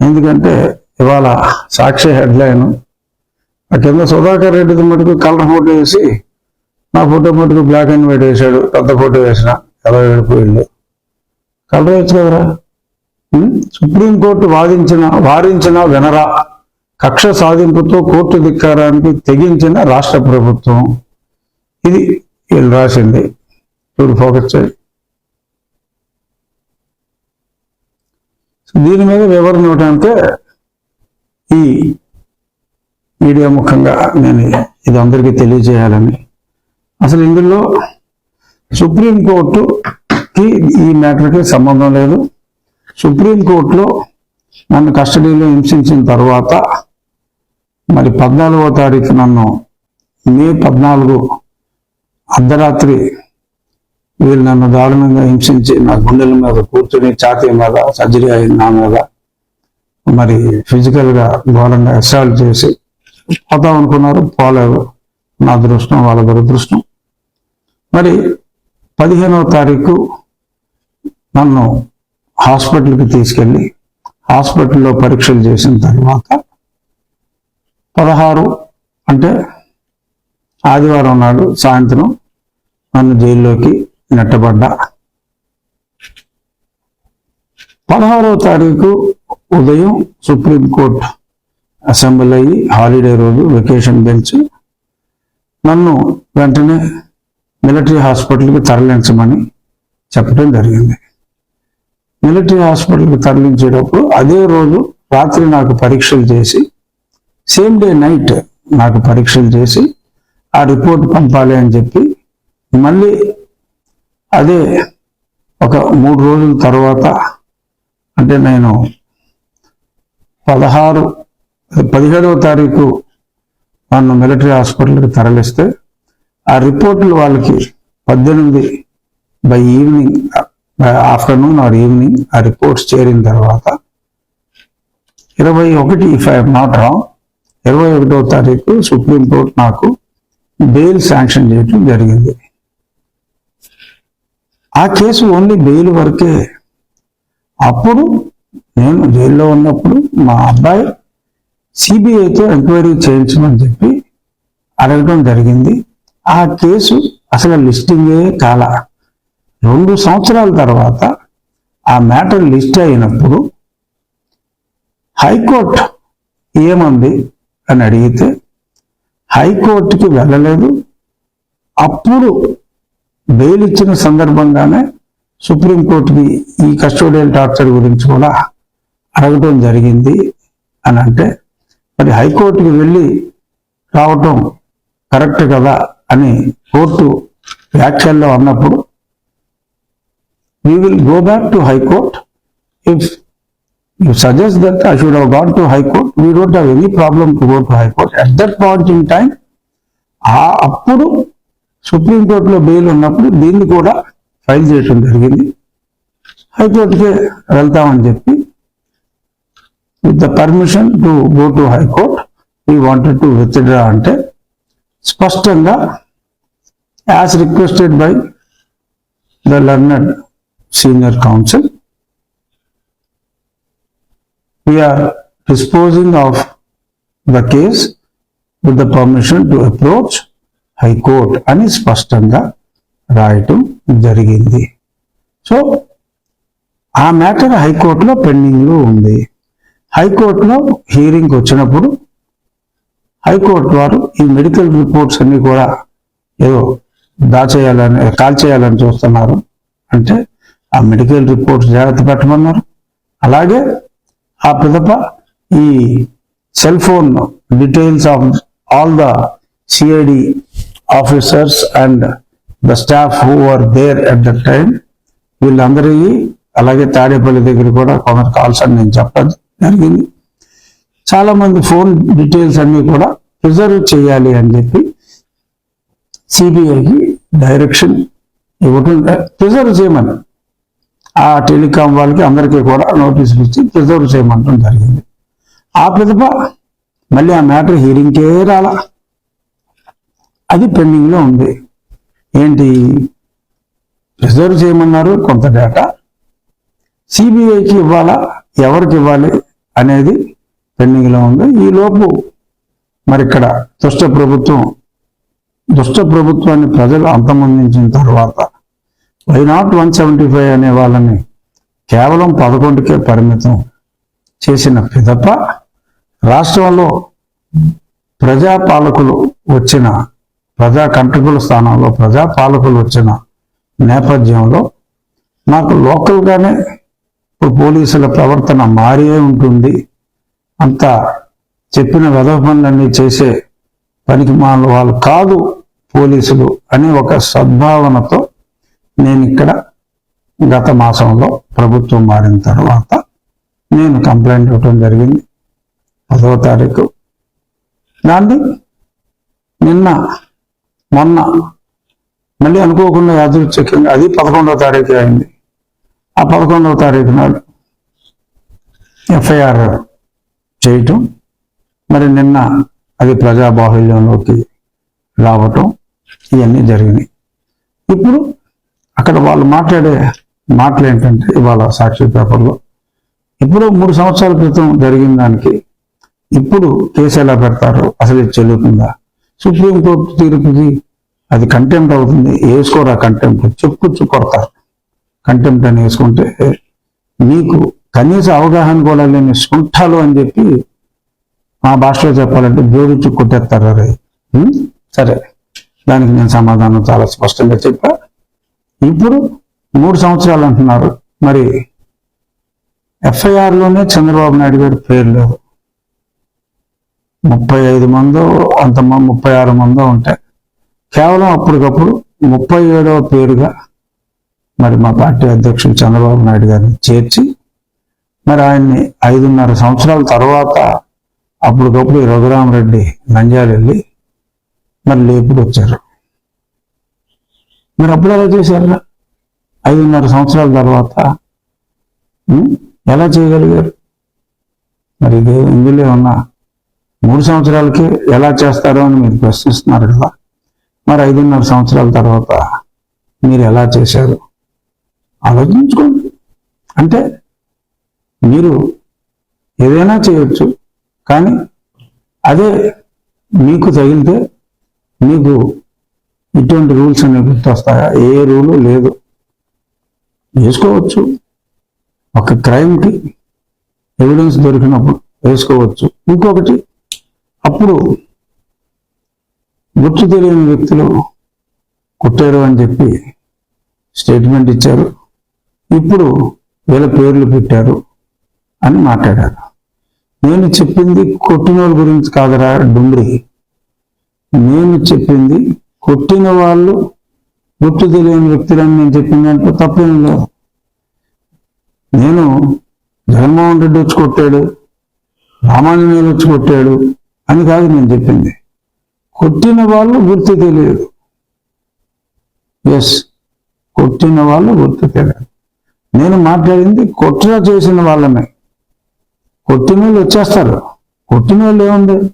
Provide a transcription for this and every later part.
ఎందుకంటే ఇవాళ సాక్షి హెడ్లైన్. ఆ కింద సుధాకర్ రెడ్డిది మటుకు కలర్ ఫోటో వేసి నా ఫోటో మటుకు బ్లాక్ అండ్ వైట్ వేశాడు పెద్ద ఫోటో వేసిన ఎలా వెళ్ళిపోయింది కలర్ వేయచ్చు కదరా? సుప్రీంకోర్టు వాదించిన వారించిన వినరా కక్ష సాధింపుతో కోర్టు ధిక్కారానికి తెగించిన రాష్ట్ర ప్రభుత్వం. ఇది వీళ్ళు రాసింది. చూడు ఫోకస్ చేయి. దీని మీద వివరణ ఇవ్వడానికి ఈ మీడియా ముఖంగా నేను ఇది అందరికీ తెలియజేయాలని. అసలు ఇందులో సుప్రీంకోర్టుకి ఈ మ్యాటర్కి సంబంధం లేదు. సుప్రీంకోర్టులో నన్ను కస్టడీలో హింసించిన తర్వాత మరి పద్నాలుగో తారీఖు నన్ను మే పద్నాలుగు అర్ధరాత్రి వీళ్ళు నన్ను దారుణంగా హింసించి నా గుండెల మీద కూర్చుని ఛాతీ మీద సర్జరీ అయింది నా మీద మరి ఫిజికల్గా ఘోరంగా అసాల్ట్ చేసి పోతాం అనుకున్నారు. పోలేదు. నా దృష్టం వాళ్ళ దురదృష్టం. మరి పదిహేనవ తారీఖు నన్ను హాస్పిటల్కి తీసుకెళ్ళి హాస్పిటల్లో పరీక్షలు చేసిన తర్వాత పదహారు అంటే ఆదివారం నాడు సాయంత్రం నన్ను జైల్లోకి నెట్టబడ్డా. పదహారవ తారీఖు ఉదయం సుప్రీంకోర్టు అసెంబ్లీ అయ్యి హాలిడే రోజు వెకేషన్ బెంచ్. నన్ను వెంటనే మిలిటరీ హాస్పిటల్కి తరలించమని చెప్పడం జరిగింది. మిలిటరీ హాస్పిటల్కి తరలించేటప్పుడు అదే రోజు రాత్రి నాకు పరీక్షలు చేసి సేమ్ డే నైట్ నాకు పరీక్షలు చేసి ఆ రిపోర్ట్ పంపాలి అని చెప్పి మళ్ళీ అదే ఒక మూడు రోజుల తర్వాత అంటే నేను పదహారు పదిహేడవ తారీఖు నన్ను మిలిటరీ హాస్పిటల్కి తరలిస్తే ఆ రిపోర్టులు వాళ్ళకి పద్దెనిమిది by evening afternoon or evening ఆ రిపోర్ట్స్ చేరిన తర్వాత ఇరవై ఒకటి ఇఫ్ ఐఎమ్ నాట్ రాంగ్ ఇరవై ఒకటో తారీఖు సుప్రీంకోర్టు నాకు బెయిల్ శాంక్షన్ చేయడం జరిగింది. ఆ కేసు ఓన్లీ బెయిల్ వరకే. అప్పుడు నేను జైల్లో ఉన్నప్పుడు మా అబ్బాయి సిబిఐతో ఎంక్వైరీ చేయించమని చెప్పి అడగడం జరిగింది. ఆ కేసు అసలు లిస్టింగే కాల. రెండు సంవత్సరాల తర్వాత ఆ మ్యాటర్ లిస్ట్ అయినప్పుడు హైకోర్టు ఏమంది అని అడిగితే హైకోర్టుకి వెళ్ళలేదు. అప్పుడు బెయిల్ ఇచ్చిన సందర్భంగానే సుప్రీంకోర్టుకి ఈ కస్టోడియల్ టార్చర్ గురించి కూడా అడగటం జరిగింది అని అంటే మరి హైకోర్టుకి వెళ్ళి రావటం కరెక్ట్ కదా అని కోర్టు వ్యాఖ్యల్లో అన్నప్పుడు we will go back to high court if you suggest that I should have gone to high court we don't have any problem to go to high court at that point in time అప్పుడు సుప్రీంకోర్టులో bail ఉన్నప్పుడు దీన్ని కూడా file చేయడం జరిగింది. హైకోర్టుకే వెళ్తామని చెప్పి with the permission to go to high court we wanted to withdraw అంటే స్పష్టంగా as requested by the learned senior counsel we are disposing of the case with the permission to approach high court అని స్పష్టంగా రాయటం జరిగింది. So ఆ matter హైకోర్టులో పెండింగ్లో ఉంది. హైకోర్టులో హీరింగ్ వచ్చినప్పుడు హైకోర్టు వారు ఈ మెడికల్ రిపోర్ట్స్ అన్ని కూడా ఏదో దాచేయాలని కాల్ చేయాలని చూస్తున్నారు. అంటే ఆ మెడికల్ రిపోర్ట్స్ జాగ్రత్త పెట్టమన్నారు. అలాగే ఆ పిదప ఈ cell phone details of all the CID officers and the staff who are there at the time వీళ్ళందరికీ అలాగే తాడేపల్లి దగ్గర కూడా కొందరు కాల్స్ అని నేను చెప్పడం జరిగింది. చాలా మంది ఫోన్ డీటెయిల్స్ అన్ని కూడా ప్రిజర్వ్ చేయాలి అని చెప్పి సిబిఐకి డైరెక్షన్ ఇవ్వటం ప్రిజర్వ్ చేయమని ఆ టెలికాం వాళ్ళకి అందరికీ కూడా నోటీసులు ఇచ్చి ప్రిజర్వ్ చేయమంటం జరిగింది. ఆ పిదప మళ్ళీ ఆ మ్యాటర్ హీరింగ్కే రాలా. అది పెండింగ్లో ఉంది. ఏంటి? రిజర్వ్ చేయమన్నారు కొంత డేటా. సిబిఐకి ఇవ్వాలా? ఎవరికి ఇవ్వాలి అనేది పెండింగ్లో ఉంది. ఈలోపు మరి ఇక్కడ దుష్ట ప్రభుత్వం దుష్ట ప్రభుత్వాన్ని ప్రజలు అంతమొందించిన తర్వాత why not one seventy five అనే వాళ్ళని కేవలం పదకొండుకే పరిమితం చేసిన పిదప రాష్ట్రంలో ప్రజాపాలకులు వచ్చిన ప్రజా కంటకుల స్థానంలో ప్రజా పాలకులు వచ్చిన నేపథ్యంలో నాకు లోకల్గానే ఇప్పుడు పోలీసుల ప్రవర్తన మారే ఉంటుంది. అంత చెప్పిన వెధవ పనులన్నీ చేసే పనికి మాల వాళ్ళు కాదు పోలీసులు అనే ఒక సద్భావనతో నేను ఇక్కడ గత మాసంలో ప్రభుత్వం మారిన తర్వాత నేను కంప్లైంట్ ఇవ్వడం జరిగింది. పదవ తారీఖు. దాన్ని నిన్న మొన్న. మళ్ళీ అనుకోకుండా యాదృచ్ఛికంగా అది పదకొండవ తారీఖు అయింది. ఆ పదకొండవ తారీఖు నాడు ఎఫ్ఐఆర్ చేయటం. మరి నిన్న అది ప్రజాబాహుల్యంలోకి రావటం ఇవన్నీ జరిగినాయి. ఇప్పుడు అక్కడ వాళ్ళు మాట్లాడే మాటలు ఏంటంటే ఇవాళ సాక్షి పేపర్లో ఇప్పుడు మూడు సంవత్సరాల క్రితం జరిగిన దానికి ఇప్పుడు కేసు ఎలా పెడతారు? అసలు ఇది చెల్లుతుందా? సుప్రీంకోర్టు తీర్పుకి అది కంటెంప్ట్ అవుతుంది. వేసుకోరా కంటెంప్ట్ చెప్పుకొచ్చు కొడతారు కంటెంప్ట్ అని వేసుకుంటే మీకు కనీస అవగాహన కూడా లేని సుంఠాలు అని చెప్పి మా భాషలో చెప్పాలంటే జోడించి కొట్టేస్తారు అరే. సరే. దానికి నేను సమాధానం చాలా స్పష్టంగా చెప్పా. ఇప్పుడు మూడు సంవత్సరాలు అంటున్నారు. మరి ఎఫ్ఐఆర్లోనే చంద్రబాబు నాయుడు గారి పేరు లేదు ముప్పై ఐదు మందో అంత ముప్పై ఆరు మందో ఉంటాయి. కేవలం అప్పటికప్పుడు ముప్పై ఏడవ పేరుగా మరి మా పార్టీ అధ్యక్షుడు చంద్రబాబు నాయుడు గారిని చేర్చి మరి ఆయన్ని ఐదున్నర సంవత్సరాల తర్వాత అప్పటికప్పుడు రఘురామరెడ్డి నంద్యాల వెళ్ళి మరి లేపుడు వచ్చారు మరి అప్పుడు ఎలా చేశారు? ఐదున్నర సంవత్సరాల తర్వాత ఎలా చేయగలిగారు? మరి ఇందులో ఉన్న మూడు సంవత్సరాలకి ఎలా చేస్తారో అని మీరు ప్రశ్నిస్తున్నారు కదా. మరి ఐదున్నర సంవత్సరాల తర్వాత మీరు ఎలా చేశారు? ఆలోచించుకోండి. అంటే మీరు ఏదైనా చేయొచ్చు కానీ అదే మీకు తగిలితే మీకు ఇటువంటి రూల్స్ అనేవి గుర్తొస్తాయా? ఏ రూలు లేదు. వేసుకోవచ్చు. ఒక క్రైమ్కి ఎవిడెన్స్ దొరికినప్పుడు వేసుకోవచ్చు. ఇంకొకటి అప్పుడు గుర్తు తెలియని వ్యక్తులు కొట్టారు అని చెప్పి స్టేట్మెంట్ ఇచ్చారు. ఇప్పుడు వీళ్ళ పేర్లు పెట్టారు అని మాట్లాడారు. నేను చెప్పింది కొట్టిన వాళ్ళ గురించి కాదరా డుమ్రి నేను చెప్పింది కొట్టిన వాళ్ళు గుర్తు తెలియని వ్యక్తులని నేను చెప్పిన దాంట్లో తప్పేం లేదు. నేను జగన్మోహన్ రెడ్డి వచ్చి కొట్టాడు రామాంజనేయులు వచ్చి కొట్టాడు అని కాదు నేను చెప్పింది. కొట్టిన వాళ్ళు గుర్తు తెలియదు. ఎస్ కొట్టిన వాళ్ళు గుర్తు తెలియదు. నేను మాట్లాడింది కొట్టిన చేసిన వాళ్ళమే. కొట్టిన వాళ్ళు వచ్చేస్తారు. కొట్టిన వాళ్ళు ఏముంది?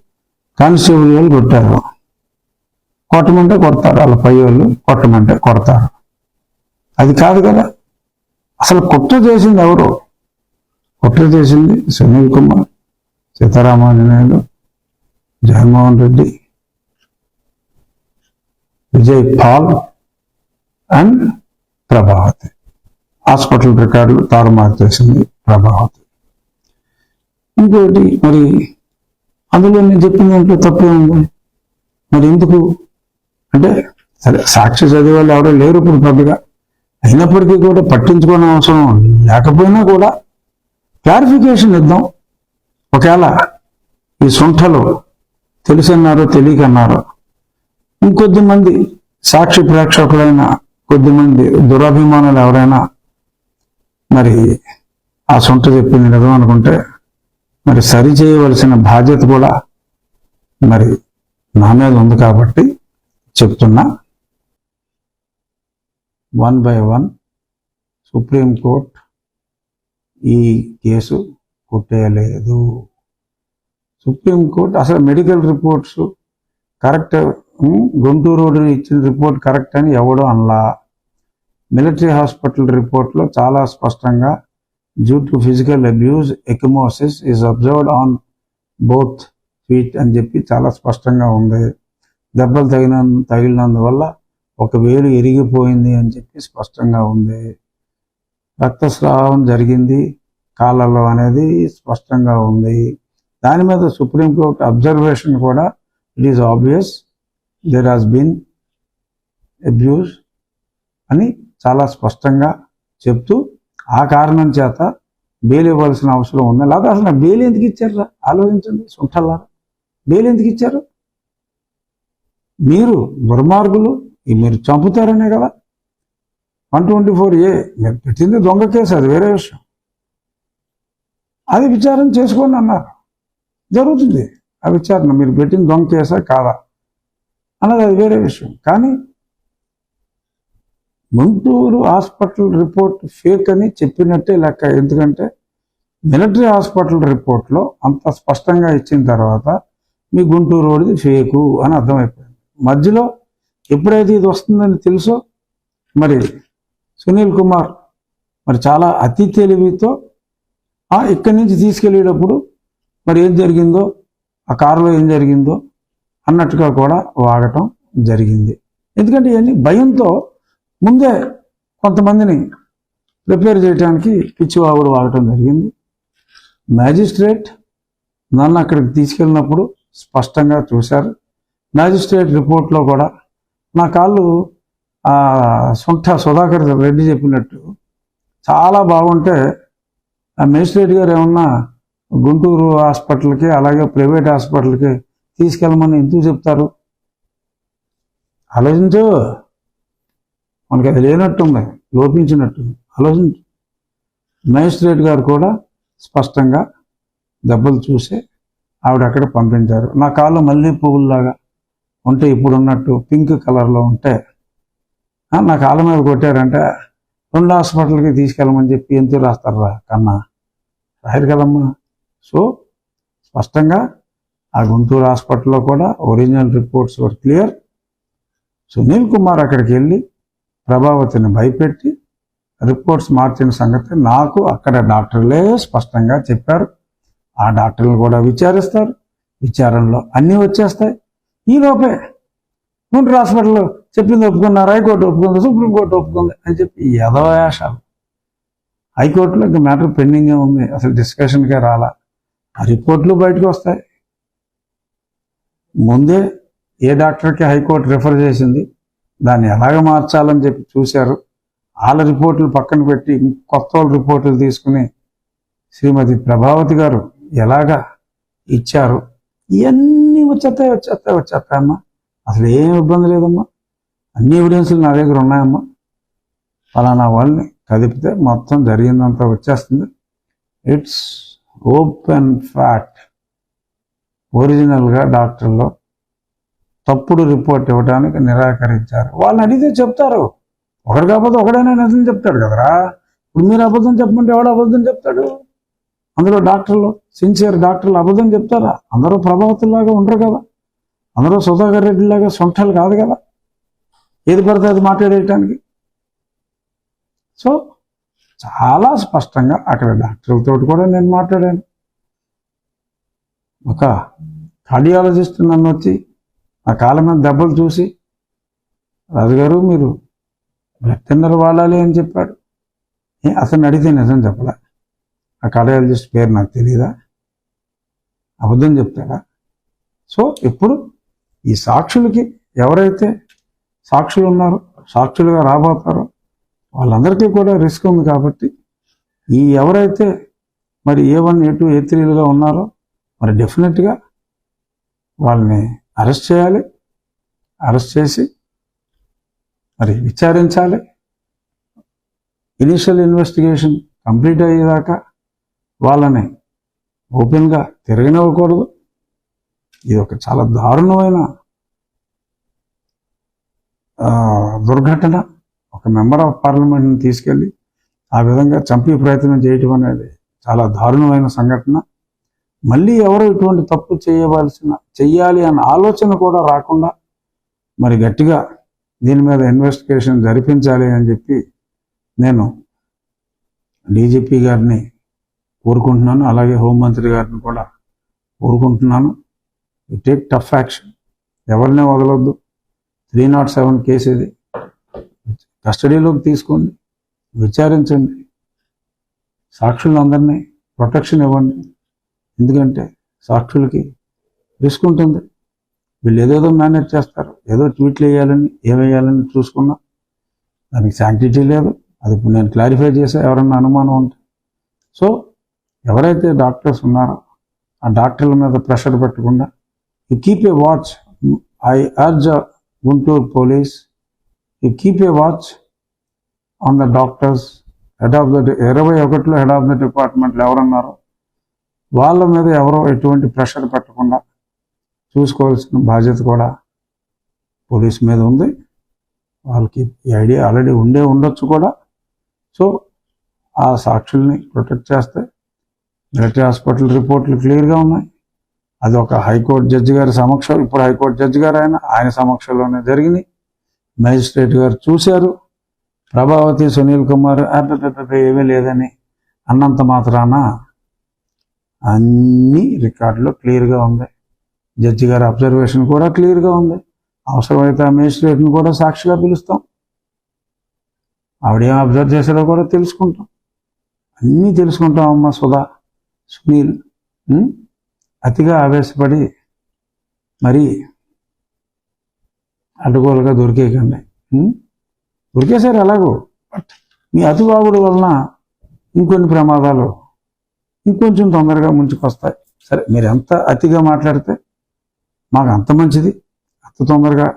కానిస్టేబుల్ వాళ్ళు కొట్టారు. కొట్టమంటే కొడతారు. వాళ్ళ పై వాళ్ళు కొట్టమంటే కొడతారు. అది కాదు కదా. అసలు కుట్ర చేసింది ఎవరు? కుట్ర చేసింది సునీల్ కుమార్ సీతారామాంజనేయులు జగన్మోహన్ రెడ్డి విజయ్ పాల్ అండ్ ప్రభావతి. హాస్పిటల్ రికార్డులు తారుమారు చేసింది ప్రభావతి. ఇంకోటి మరి అందులో నేను చెప్పిన దాంట్లో తప్పే ఉంది మరి ఎందుకు? అంటే సరే సాక్షి చదివే వాళ్ళు ఎవరో లేరు ఇప్పుడు పెద్దగా అయినప్పటికీ కూడా పట్టించుకోని అవసరం లేకపోయినా కూడా క్లారిఫికేషన్ ఇద్దాం. ఒకవేళ ఈ సుంఠలో తెలిసన్నారో తెలియకన్నారో. ఇంకొద్ది మంది సాక్షి ప్రేక్షకులైన కొద్దిమంది దురాభిమానులు ఎవరైనా మరి ఆ సొంట చెప్పింది నిజం అనుకుంటే మరి సరి చేయవలసిన బాధ్యత కూడా మరి నా మీద ఉంది కాబట్టి చెప్తున్నా. One by one supreme court ఈ కేసు కొట్టేయలేదు. సుప్రీంకోర్టు అసలు medical reports correct Guntur road ఇచ్చిన రిపోర్ట్ కరెక్ట్ అని ఎవడో అనలా. మిలిటరీ హాస్పిటల్ రిపోర్ట్లో చాలా స్పష్టంగా due to physical abuse ecchymosis is observed on both feet అని చెప్పి చాలా స్పష్టంగా ఉంది. దెబ్బలు తగిన తగిలినందువల్ల ఒక వేలు ఎరిగిపోయింది అని చెప్పి స్పష్టంగా ఉంది. రక్తస్రావం జరిగింది. కాళ్ళలో అనేది స్పష్టంగా ఉంది. దాని మీద సుప్రీంకోర్టు అబ్జర్వేషన్ కూడా it is obvious there has been abuse అని చాలా స్పష్టంగా చెప్తూ ఆ కారణం చేత బెయిల్ ఇవ్వాల్సిన అవసరం ఉంది లేదా అసలు నాకు బెయిల్ ఎందుకు ఇచ్చారు ఆలోచించండి సుంఠల్లారా బెయిల్ ఎందుకు ఇచ్చారు? మీరు దుర్మార్గులు మీరు చంపుతారనే కదా? వన్ ట్వంటీ ఫోర్ ఏ మీరు పెట్టింది దొంగ కేసు అది వేరే విషయం. అది విచారం చేసుకోండి అన్నారు. జరుగుతుంది. ఆ విచారణ మీరు పెట్టిన దొంగ చేసా కాదా? అన్నది అది వేరే విషయం. కానీ గుంటూరు హాస్పిటల్ రిపోర్ట్ ఫేక్ అని చెప్పినట్టే లెక్క. ఎందుకంటే మిలిటరీ హాస్పిటల్ రిపోర్ట్లో అంత స్పష్టంగా ఇచ్చిన తర్వాత మీ గుంటూరు రోడ్ది ఫేకు అని అర్థమైపోయింది. మధ్యలో ఎప్పుడైతే ఇది వస్తుందని తెలుసో మరి సునీల్ కుమార్ మరి చాలా అతి తెలివితో ఇక్కడి నుంచి తీసుకెళ్ళేటప్పుడు మరి ఏం జరిగిందో? ఆ కారులో ఏం జరిగిందో? అన్నట్టుగా కూడా వాగటం జరిగింది. ఎందుకంటే ఇవన్నీ భయంతో ముందే కొంతమందిని ప్రిపేర్ చేయడానికి పిచ్చివాగుడు వాడటం జరిగింది. మ్యాజిస్ట్రేట్ నన్ను అక్కడికి తీసుకెళ్ళినప్పుడు స్పష్టంగా చూశారు. మ్యాజిస్ట్రేట్ రిపోర్ట్లో కూడా నా కాళ్ళు ఆ, సొంట సుధాకర్ రెడ్డి చెప్పినట్టు చాలా బాగుంటే ఆ మేజిస్ట్రేట్ గారు ఏమన్నా గుంటూరు హాస్పిటల్కి అలాగే ప్రైవేట్ హాస్పిటల్కి తీసుకెళ్ళమని ఎందుకు చెప్తారు? ఆలోచించు. మనకి అది లేనట్టుంది లోపించినట్టుంది. ఆలోచించు. మేజిస్ట్రేట్ గారు కూడా స్పష్టంగా దెబ్బలు చూసి ఆవిడ అక్కడ పంపించారు. నా కాళ్ళు మళ్ళీ పువ్వుల్లాగా ఉంటే ఇప్పుడున్నట్టు పింక్ కలర్లో ఉంటే నా కాళ్ళ మీద కొట్టారంటే రెండు హాస్పిటల్కి తీసుకెళ్ళమని చెప్పి ఎందుకు రాస్తారా కన్నా? రాయరు కదమ్మా. సో స్పష్టంగా ఆ గుంటూరు హాస్పిటల్లో కూడా original reports were clear. Sunil Kumar అక్కడికి వెళ్ళి ప్రభావతిని భయపెట్టి రిపోర్ట్స్ మార్చిన సంగతి నాకు అక్కడ డాక్టర్లే స్పష్టంగా చెప్పారు. ఆ డాక్టర్లు కూడా విచారిస్తారు. విచారణలో అన్నీ వచ్చేస్తాయి. ఈ లోపే గుంటూరు హాస్పిటల్లో చెప్పింది ఒప్పుకున్నారు హైకోర్టు ఒప్పుకుంది సుప్రీంకోర్టు ఒప్పుకుంది అని చెప్పి యథవేషాలు హైకోర్టులో ఇంకా మ్యాటర్ పెండింగే ఉంది. అసలు డిస్కషన్కే రాలా. రిపోర్ట్లు బయటకు వస్తాయి. ముందే ఏ డాక్టర్కి హైకోర్టు రిఫర్ చేసింది దాన్ని ఎలాగ మార్చాలని చెప్పి చూశారు. వాళ్ళ రిపోర్ట్లు పక్కన పెట్టి కొత్త వాళ్ళ రిపోర్ట్లు తీసుకుని శ్రీమతి ప్రభావతి గారు ఎలాగా ఇచ్చారు? ఇవన్నీ వచ్చేస్తాయి వచ్చేస్తాయి వచ్చేస్తాయమ్మా అసలు ఏం ఇబ్బంది లేదమ్మా. అన్ని ఎవిడెన్స్లు నా దగ్గర ఉన్నాయమ్మా. ఫలానా వాళ్ళని కదిపితే మొత్తం జరిగిందంతా వచ్చేస్తుంది. ఇట్స్ ఓపెన్ ఫ్యాక్ట్ ఒరిజినల్గా డాక్టర్లు తప్పుడు రిపోర్ట్ ఇవ్వడానికి నిరాకరించారు. వాళ్ళని అడిగితే చెప్తారు. ఒకరు కాకపోతే ఒకడైనా నిజం చెప్తాడు కదరా? ఇప్పుడు మీరు అబద్ధం చెప్పమంటే ఎవడు అబద్ధం చెప్తాడు? అందులో డాక్టర్లు సిన్సియర్ డాక్టర్లు అబద్ధం చెప్తారా? అందరూ ప్రభావతుల్లాగా ఉండరు కదా? అందరూ సుధాకర్ రెడ్డిలాగా సొంటలు కాదు కదా? ఏది పడితే అది మాట్లాడేయటానికి. సో చాలా స్పష్టంగా అక్కడ డాక్టర్లతో కూడా నేను మాట్లాడాను. ఒక కార్డియాలజిస్ట్ నన్ను వచ్చి నా కాళ్ళ మీద దెబ్బలు చూసి రాజుగారు మీరు బ్లడ్ టెండర్ వాడాలి అని చెప్పాడు. అతను అడిగితే నిజం చెప్పలే. ఆ కార్డియాలజిస్ట్ పేరు నాకు తెలియదా అబద్ధం చెప్తాడా? సో ఇప్పుడు ఈ సాక్షులకి ఎవరైతే సాక్షులు ఉన్నారో సాక్షులుగా రాబోతారో వాళ్ళందరికీ కూడా రిస్క్ ఉంది కాబట్టి ఈ ఎవరైతే మరి ఏ వన్ ఏ టూ ఏ త్రీలుగా ఉన్నారో మరి డెఫినెట్గా వాళ్ళని అరెస్ట్ చేయాలి. అరెస్ట్ చేసి మరి విచారించాలి. ఇనిషియల్ ఇన్వెస్టిగేషన్ కంప్లీట్ అయ్యేదాకా వాళ్ళని ఓపెన్గా తిరగనివ్వకూడదు. ఇది ఒక చాలా దారుణమైన దుర్ఘటన. ఒక మెంబర్ ఆఫ్ పార్లమెంట్ని తీసుకెళ్ళి ఆ విధంగా చంపే ప్రయత్నం చేయటం అనేది చాలా దారుణమైన సంఘటన. మళ్ళీ ఎవరు ఇటువంటి తప్పు చేయవలసిన చెయ్యాలి అన్న ఆలోచన కూడా రాకుండా మరి గట్టిగా దీని మీద ఇన్వెస్టిగేషన్ జరిపించాలి అని చెప్పి నేను డీజీపీ గారిని కోరుకుంటున్నాను. అలాగే హోంమంత్రి గారిని కూడా కోరుకుంటున్నాను. టేక్ టఫ్ యాక్షన్ ఎవరినే వదలొద్దు. త్రీ నాట్ సెవెన్ కేసు ఇది. కస్టడీలోకి తీసుకోండి విచారించండి సాక్షులందరినీ ప్రొటెక్షన్ ఇవ్వండి. ఎందుకంటే సాక్షులకి రిస్క్ ఉంటుంది. వీళ్ళు ఏదేదో మేనేజ్ చేస్తారు ఏదో ట్వీట్లు వేయాలని ఏమేయాలని చూసుకున్నా దానికి శాంక్టిటీ లేదు. అది ఇప్పుడు నేను క్లారిఫై చేసా ఎవరన్నా అనుమానం ఉంటే. సో ఎవరైతే డాక్టర్స్ ఉన్నారో ఆ డాక్టర్ల మీద ప్రెషర్ పెట్టకుండా you keep a watch I urge Guntur police ఈ keep a watch on the doctors head of the ఇరవై ఒకటిలో హెడ్ ఆఫ్ ద డిపార్ట్మెంట్లు ఎవరున్నారో? వాళ్ళ మీద ఎవరో ఎటువంటి ప్రెషర్ పెట్టకుండా చూసుకోవాల్సిన బాధ్యత కూడా పోలీస్ మీద ఉంది. వాళ్ళకి ఈ ఐడియా ఆల్రెడీ ఉండే ఉండొచ్చు కూడా. సో ఆ సాక్షుల్ని ప్రొటెక్ట్ చేస్తే మిలిటరీ హాస్పిటల్ రిపోర్ట్లు క్లియర్గా ఉన్నాయి. అది ఒక హైకోర్టు జడ్జి గారి సమక్షం. ఇప్పుడు హైకోర్టు జడ్జి గారు ఆయన ఆయన సమక్షంలోనే జరిగింది మ్యాజిస్ట్రేట్ గారు చూశారు. ప్రభావతి సునీల్ కుమార్ అబ్బబ్బబ్బ ఏమీ లేదని అన్నంత మాత్రాన అన్ని రికార్డులో క్లియర్గా ఉంది. జడ్జి గారి అబ్జర్వేషన్ కూడా క్లియర్గా ఉంది. అవసరమైతే ఆ మేజిస్ట్రేట్ని కూడా సాక్షిగా పిలుస్తాం. ఆవిడేం అబ్జర్వ్ చేశారో కూడా తెలుసుకుంటాం. అన్నీ తెలుసుకుంటాం అమ్మ సుధా సునీల్ అతిగా ఆవేశపడి మరి అడ్డగోలుగా దొరికేయకండి ఉం? దొరికేశారు ఎలాగో. బట్ మీ అతిబాగుడు వలన ఇంకొన్ని ప్రమాదాలు ఇంకొంచెం తొందరగా ముంచుకొస్తాయి. సరే మీరు ఎంత అతిగా మాట్లాడితే మాకు అంత మంచిది. అంత తొందరగా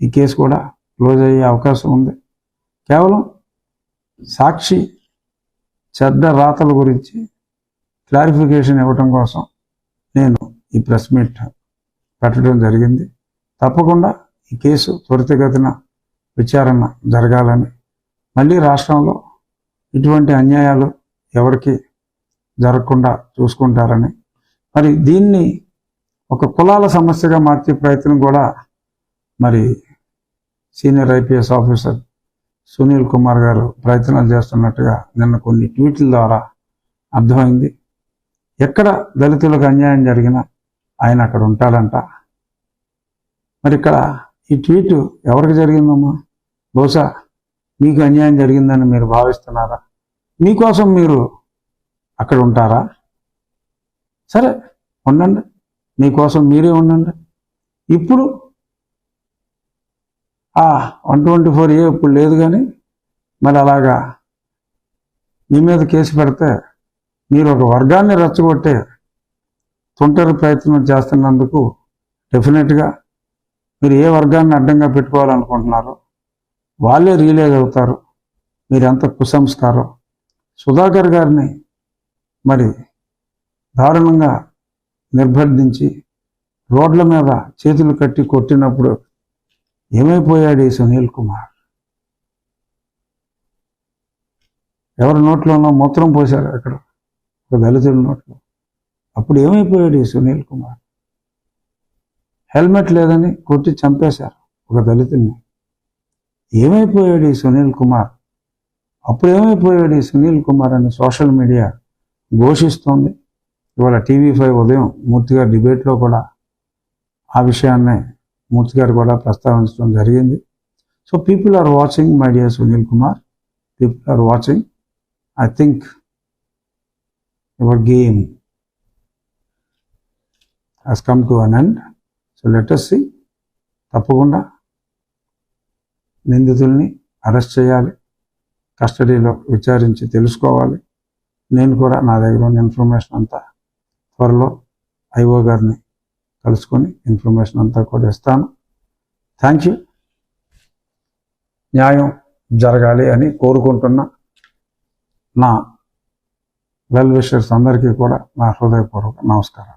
ఈ కేసు కూడా క్లోజ్ అయ్యే అవకాశం ఉంది. కేవలం సాక్షి చెడ్డ రాతల గురించి క్లారిఫికేషన్ ఇవ్వటం కోసం నేను ఈ ప్రెస్ మీట్ పెట్టడం జరిగింది. తప్పకుండా ఈ కేసు త్వరితగతిన విచారణ జరగాలని. మళ్ళీ రాష్ట్రంలో ఇటువంటి అన్యాయాలు ఎవరికి జరగకుండా చూసుకుంటారని. మరి దీన్ని ఒక కులాల సమస్యగా మార్చే ప్రయత్నం కూడా మరి senior IPS officer Sunil Kumar గారు ప్రయత్నాలు చేస్తున్నట్టుగా నిన్న కొన్ని ట్వీట్ల ద్వారా అర్థమైంది. ఎక్కడ దళితులకు అన్యాయం జరిగినా ఆయన అక్కడ ఉంటాడంట. మరి ఇక్కడ ఈ ట్వీట్ ఎవరికి జరిగిందమ్మా? బహుశా మీకు అన్యాయం జరిగిందని మీరు భావిస్తున్నారా? మీకోసం మీరు అక్కడ ఉంటారా? సరే ఉండండి. మీకోసం మీరే ఉండండి. ఇప్పుడు వన్ ట్వంటీ ఫోర్ ఏ ఇప్పుడు లేదు కానీ మరి అలాగా మీ మీద కేసు పెడితే మీరు ఒక వర్గాన్ని రెచ్చగొట్టే తుంటరి ప్రయత్నం చేస్తున్నందుకు డెఫినెట్గా మీరు ఏ వర్గాన్ని అడ్డంగా పెట్టుకోవాలనుకుంటున్నారో వాళ్ళే రియలైజ్ అవుతారు. మీరు ఎంత కుసంస్కారం. సుధాకర్ గారిని మరి దారుణంగా నిర్బంధించి రోడ్ల మీద చేతులు కట్టి కొట్టినప్పుడు ఏమైపోయాడు ఈ సునీల్ కుమార్? ఎవరి నోట్లోనో మూత్రం పోశారు అక్కడ ఒక దళితుడి నోట్లో. అప్పుడు ఏమైపోయాడు ఈ సునీల్ కుమార్? హెల్మెట్ లేదని కొట్టి చంపేశారు ఒక దళితుడిని ఏమైపోయాడు ఈ సునీల్ కుమార్? అప్పుడు ఏమైపోయాడు ఈ సునీల్ కుమార్ అని సోషల్ మీడియా ఘోషిస్తోంది. ఇవాళ టీవీ ఫైవ్ ఉదయం మూర్తి గారి డిబేట్లో కూడా ఆ విషయాన్నే మూర్తి గారు కూడా ప్రస్తావించడం జరిగింది. So people are watching my dear Sunil Kumar. People are watching I think your game has come to an end so letters తప్పకుండా నిందితుల్ని అరెస్ట్ చేయాలి. కస్టడీలో విచారించి తెలుసుకోవాలి. నేను కూడా నా దగ్గర ఉన్న ఇన్ఫర్మేషన్ అంతా త్వరలో ఐఓ గారిని కలుసుకొని ఇన్ఫర్మేషన్ అంతా కూడా ఇస్తాను. Thank you. న్యాయం జరగాలి అని కోరుకుంటున్న. నా వెల్ విషర్స్ అందరికీ కూడా నా హృదయపూర్వక నమస్కారం